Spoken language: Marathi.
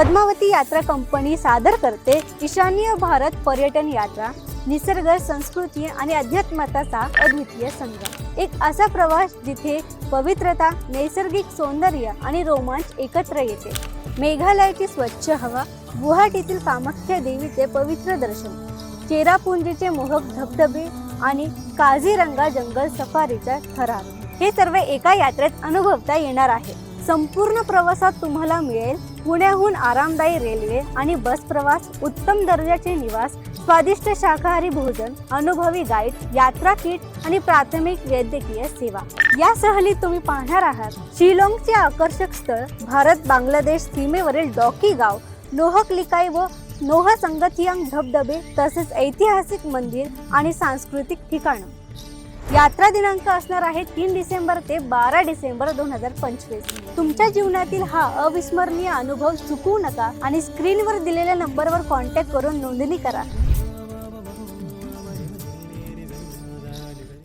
पद्मावती यात्रा कंपनी सादर करते ईशान्य भारत पर्यटन यात्रा निसर्ग संस्कृती आणि अध्यात्मताचा अद्वितीय संगम एक असा प्रवास जिथे पवित्रता नैसर्गिक सौंदर्य आणि रोमांच एकत्र येते. मेघालयाची स्वच्छ हवा गुवाहाटीतील कामाख्या देवीचे पवित्र दर्शन चेरापुंजीचे मोहक धबधबे आणि काझीरंगा जंगल सफारीचा थरार हे सर्व एका यात्रेत अनुभवता येणार आहे. संपूर्ण प्रवासात तुम्हाला मिळेल पुण्याहून आरामदायी रेल्वे आणि बस प्रवास उत्तम दर्जाचे निवास स्वादिष्ट शाकाहारी भोजन अनुभवी गाईड यात्रा किट आणि प्राथमिक वैद्यकीय सेवा. या सहलीत तुम्ही पाहणार आहात शिलाँगचे आकर्षक स्थळ भारत बांगलादेश सीमेवरील डॉकी गाव लोहकलिकाई व नोह संगतियांग धबधबे तसेच ऐतिहासिक मंदिर आणि सांस्कृतिक ठिकाणं. यात्रा दिनांक असणार आहे तीन डिसेंबर ते बारा डिसेंबर दोन हजार पंचवीस. तुमच्या जीवनातील हा अविस्मरणीय अनुभव चुकवू नका आणि स्क्रीनवर दिलेल्या नंबरवर कॉन्टॅक्ट करून नोंदणी करा.